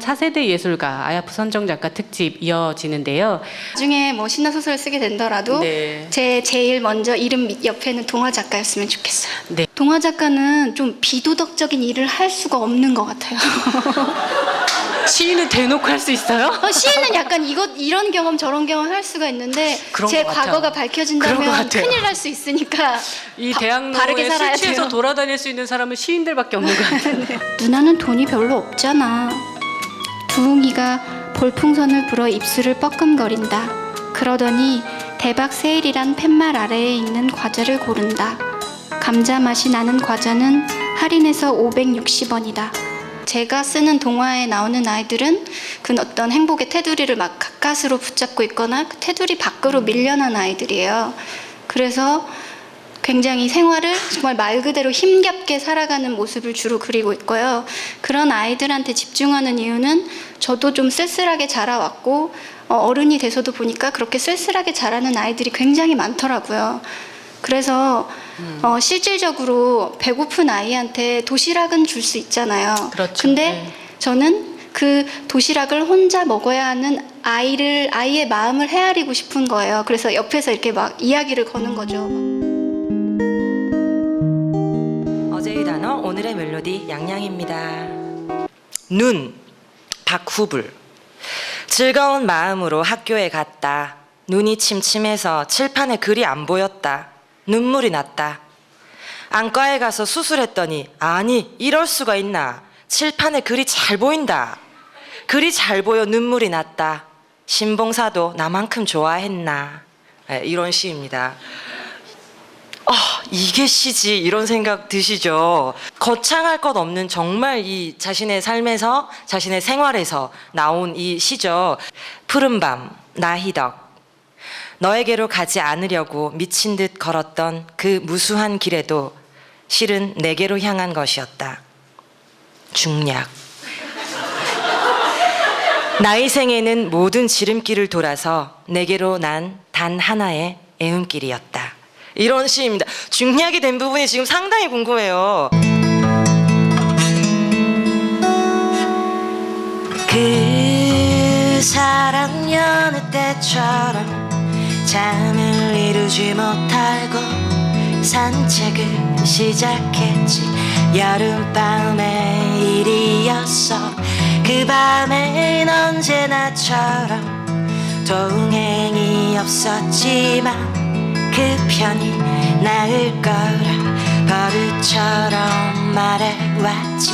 차세대 예술가 아야프 선정 작가 특집 이어지는데요. 나중에 뭐 신화 소설을 쓰게 된더라도 네. 제 제일 먼저 이름 밑 옆에는 동화 작가였으면 좋겠어요. 네. 동화 작가는 좀 비도덕적인 일을 할 수가 없는 것 같아요. 시인은 대놓고 할 수 있어요? 어, 시인은 약간 이것 이런 경험 저런 경험 할 수가 있는데 그런 제 것 같아요. 과거가 그런 것 밝혀진다면 같아요. 큰일 날 수 있으니까 이 바- 대학로에 바르게 살아야 술 취해서 돼요. 돌아다닐 수 있는 사람은 시인들밖에 없는 것 같아요. 누나는 돈이 별로 없잖아. 두웅이가 볼풍선을 불어 입술을 뻐끔거린다. 그러더니 대박 세일이란 팻말 아래에 있는 과자를 고른다. 감자 맛이 나는 과자는 할인해서 560원이다. 제가 쓰는 동화에 나오는 아이들은 그 어떤 행복의 테두리를 막 가까스로 붙잡고 있거나 그 테두리 밖으로 밀려난 아이들이에요. 그래서 굉장히 생활을 정말 말 그대로 힘겹게 살아가는 모습을 주로 그리고 있고요. 그런 아이들한테 집중하는 이유는 저도 좀 쓸쓸하게 자라왔고 어, 어른이 돼서도 보니까 그렇게 쓸쓸하게 자라는 아이들이 굉장히 많더라고요. 그래서 어, 실질적으로 배고픈 아이한테 도시락은 줄 수 있잖아요. 그렇죠. 근데 네. 저는 그 도시락을 혼자 먹어야 하는 아이를 아이의 마음을 헤아리고 싶은 거예요. 그래서 옆에서 이렇게 막 이야기를 거는 거죠. 어제의 단어 오늘의 멜로디 양양입니다. 눈 박후불 즐거운 마음으로 학교에 갔다. 눈이 침침해서 칠판에 글이 안 보였다. 눈물이 났다. 안과에 가서 수술했더니 아니 이럴 수가 있나. 칠판에 글이 잘 보인다. 글이 잘 보여 눈물이 났다. 신봉사도 나만큼 좋아했나. 네, 이런 시입니다. 아, 이게 시지 이런 생각 드시죠? 거창할 것 없는 정말 이 자신의 삶에서 자신의 생활에서 나온 이 시죠. 푸른 밤 나희덕 너에게로 가지 않으려고 미친 듯 걸었던 그 무수한 길에도 실은 내게로 향한 것이었다. 중략 나의 생에는 모든 지름길을 돌아서 내게로 난 단 하나의 애움길이었다. 이런 시입니다. 중략이 된 부분이 지금 상당히 궁금해요. 그 사랑 여느 때처럼 잠을 이루지 못하고 산책을 시작했지. 여름밤의 일이었어. 그 밤엔 언제나처럼 동행이 없었지만 그 편이 나을 거라 버릇처럼 말해왔지